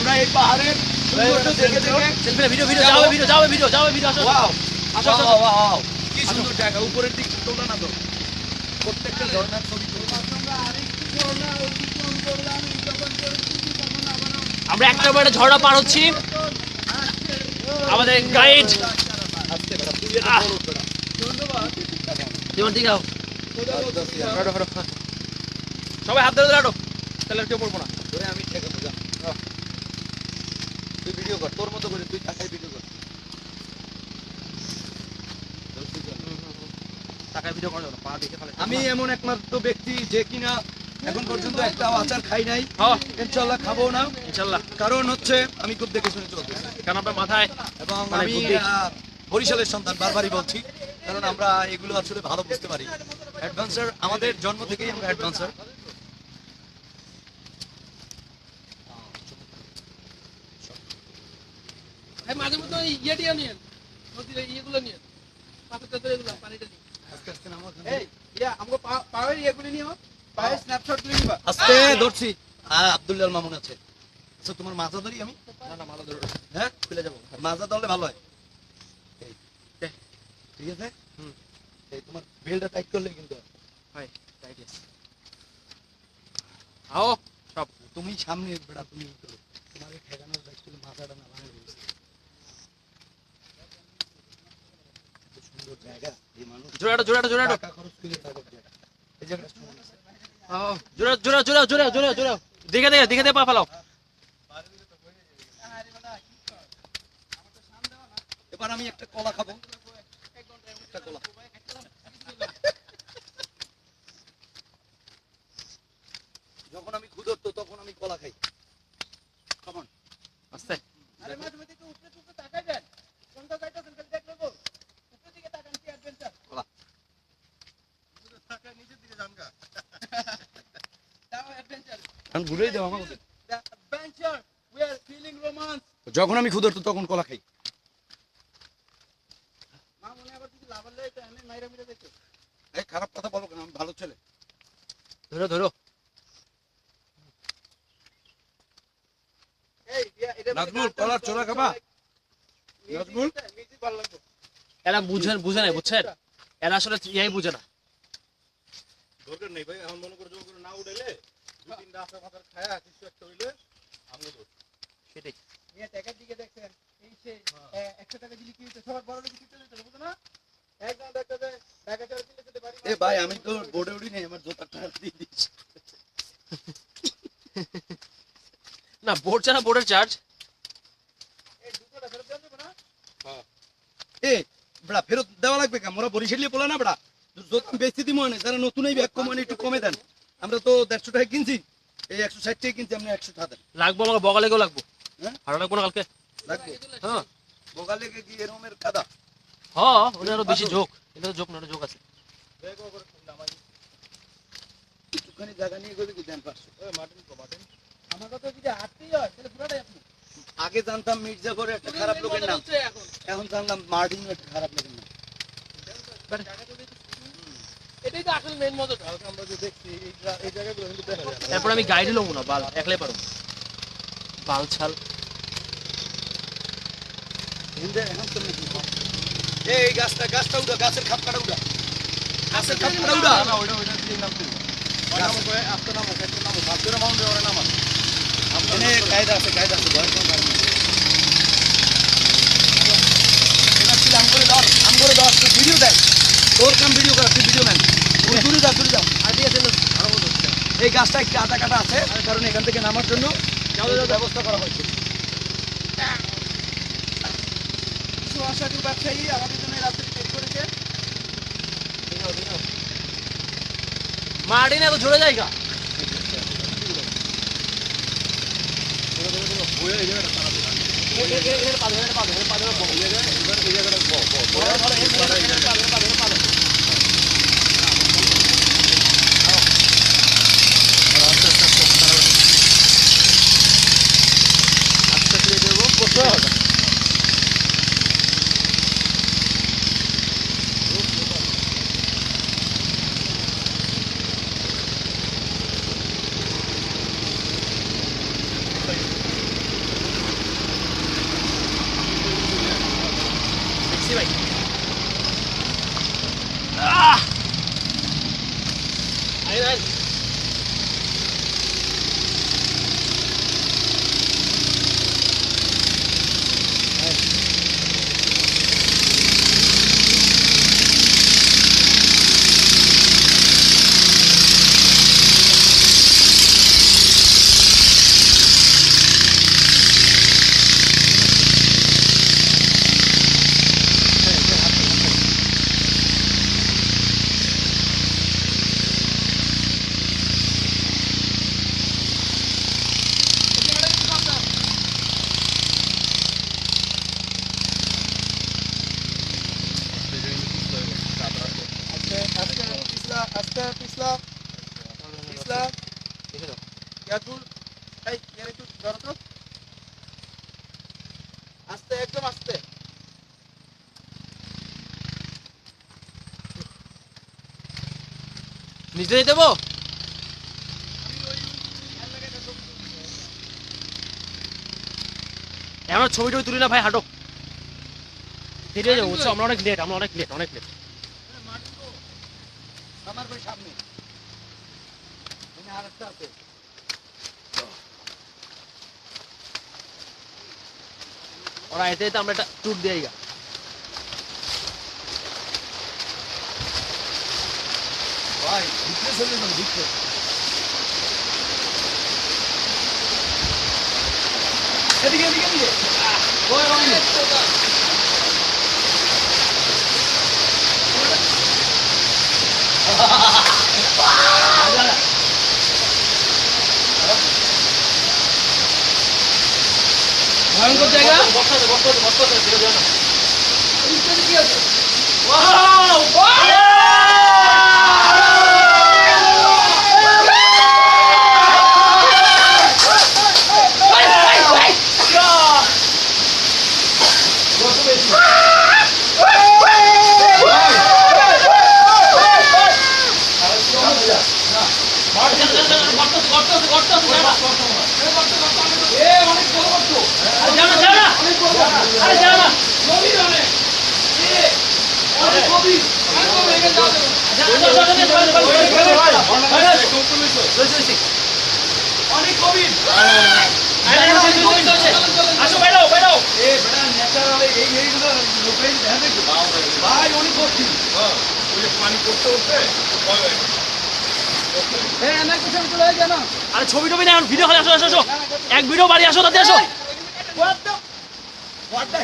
আমরা এই পাহাড়ের সৌন্দর্য দেখে দেখে সেলফি ভিডিও ভিডিও যাও ভিডিও যাও ভিডিও যাও ভিডিও আসো ওয়াও আসো, আসো। ওয়াও ওয়াও কি সুন্দর জায়গা উপরের দিক তোলা না তো। প্রত্যেকটা ঝর্ণার ছবি আমরা একটা বারে ঝর্ণা পার হচ্ছি। আমাদের গাইড। জীবন হাঁটো সবাই হাত ধরে হাঁটো। তাহলে কেউ পড়ব না আমি ঠেকাবো যা আহ। তুই ভিডিও কর তোর মতো করে তুই টাকায় ভিডিও কর। টাকায় ভিডিও করা যাবে পা দেখে ফেলে আমি এমন একমাত্র ব্যক্তি যে কিনা এখন পর্যন্ত একটা আচার খাই নাই। হ্যাঁ। ইনশাল্লাহ খাব না। ইনশাল্লাহ কারণ হচ্ছে আমি খুব দেখে শুনে চলতেছি। কারণ আপনার মাথায়? এবং আমি আহ, বরিশালের সন্তান বারবারই বলছি। কারণ আমরা এগুলো আসলে ভালো বুঝতে পারি। অ্যাডভান্সার আমাদের জন্ম থেকেই আমরা অ্যাডভান্সার। মাঝে মধ্যে ওই ইয়েটিও নিয়েন নদীর এই ইয়েগুলো নিয়েন পাথর টাথর এগুলো পানিটা নিয়ে আস্তে আস্তে নামো এই ইয়া আমাকে পাওয়ার ইয়েগুলো নিও পায়ের স্ন্যাপশটগুলো নিবা। আস্তে ধরছি। আহ, আব্দুল্লাহ মামুন আছে। আচ্ছা তোমার মাথা ধরি আমি? না না মাথা ধরে। হ্যাঁ খুলে যাব। মাজা ধরলে ভালো হয়। ঠিক আছে? হুম। এই তোমার বেলটা টাইট করলে কিন্তু হয়। আও সব। তুমি সামনে বেড়া তুমি করো তোমাকে ঠেকানোর দায়িত্ব হলো মাথাটা না ভাঙা রয়েছে এত সুন্দর জায়গা এই মানুষ জোরে হাঁটো জোরে হাঁটো জোরে হাঁটো টাকা খরচ করে থাকো জায়গা এই জায়গাটা সুন্দর আছে। আও, জোরে জোরে জোরে জোরে জোরে জোরে দেখে দেখে দেখে দেখে পা ফেলাও। এবার আমি একটা কলা খাব। একটা কলা যখন আমি ক্ষুধার্ত তখন আমি কলা খাই। কেমন আস্তে আরে মাঝে মধ্যে একটু উপরে উপরে তাকাই দেন কোনটা যাইতেছেন খালি দেখলে বল উপরের দিকে তাকান কি অ্যাডভেঞ্চার কলা দাও অ্যাডভেঞ্চার আমি ভুলেই দেবো আমার যখন আমি ক্ষুধার্ত তখন কলা খাই। মনে খারাপ কথা বলো কেন ভালো ছেলে। ধরো ধরো। নাজমুল, কলার খাবা? নাজমুল? এরা বুঝেন বুঝে নাই বুঝছেন? এরা আসলে ইয়াই বুঝে না। দরকার নেই ভাই এখন মনে করে না উঠাইলে সেটাই। টাকার দিকে দেখছেন এই সে একশো টাকা দিলে কি সবার বড় লোক বুঝো না? একদম দেখতে যায় টাকা চার দিলে যেতে পারি এ ভাই আমি তো বোর্ডে উঠি নাই আমার জোতার টাকা দিয়ে দিচ্ছি না বোর্ড ছাড়া বোর্ডের চার্জ ফেরত দেওয়া এ বড়া ফেরত দেওয়া লাগবে কেন? মোরা বরিশালি বলে না বড়া জোতা বেশি দিব না যারা নতুন এই ব্যাগ কমানে একটু কমে দেন। আমরা তো দেড়শো টাকা কিনছি এই একশো ষাট টাকা কিনছি আমরা একশো টাকা দেন লাগবো আমাকে বগালেগেও লাগবো হ্যাঁ? ভালো লাগবো না কালকে লাগবে হ্যাঁ কি এরকমের কাদা হ্যাঁ ওটা আরও বেশি ঝোঁক এটা ঝোঁক না ওটা ঝোঁক আছে একটুখানি জায়গা নিয়ে গেলে কি দেন আমার কথা যদি হাঁটতেই হয় তাহলে পুরোটাই আপনি আগে জানতাম মির্জাফরের একটা খারাপ লোকের নাম এখন এখন জানলাম মার্টিন একটা খারাপ লোকের নাম এটাই তো আসল মেন মজা। আমরা যে দেখছি এই জায়গাগুলো কিন্তু দেখা যায় তারপর আমি গাইডে লবো না বাল একলাই পারো বাল ছাল। এই গাছটা গাছটা উড়া গাছের খাপ কাটা উড়া গাছের খাপ কাটা উড়া না ওইটা ওইটা দিয়ে নাম দিল ওই নামো কয়ে আস্তে নামো একটা নামো। ভাত করে ওরে নামা এনে কায়দা আছে কায়দা আছে ভয় কোনো কারণ এটা তুই আম করে দাও আম করে দাও ভিডিও দেখ। তোর কাম ভিডিও করা তুই ভিডিও নেন দূরে যা দূরে যাও আর দিয়ে এই গাছটা একটু আটা কাটা আছে কারণ এখান থেকে নামার জন্য ব্যবস্থা করা হয়েছে কিছু অসাধু ব্যবসায়ী আমাদের জন্য এই রাস্তাটি তৈরি করেছে মার্টিন এত ঝরে যায় গা পাঁচ হাজার পাঁচ হাজার পাঁচ হাজার জায়গা ভাই আহ! আয়, আয়। আস্তে পিছলা পিছলা কেয়ারফুল এই এর একটু ধরো তো আস্তে একদম আস্তে নিচে দেবো আমরা ছবি টবি তুলি না ভাই হাঁটো। ফিরে যাব আমরা অনেক লেট আমরা অনেক লেট অনেক লেট আমার ভাই সামনে এখানে আরেকটা আছে ওরা এতে এতে আমরা একটা ট্যুর দিয়ে গা ভাই ভিতরে চলে যান ভিতরে এদিকে এদিকে এদিকে ওই ওই ভয়ঙ্কর জায়গা বস্তাতে বস্তাতে বস্তাতে ফিরে যাও না ওয়াও আরে যাও না যাও আসো এ ন্যাচারাল এই এইগুলো ভাই অনেক করছি পানি করতে করতে হয়ে আরে ছবি টবি না ভিডিও খালি আসো আসো আসো এক ভিডিও বাড়ি আসো তাতে আসো হোয়াট দ্য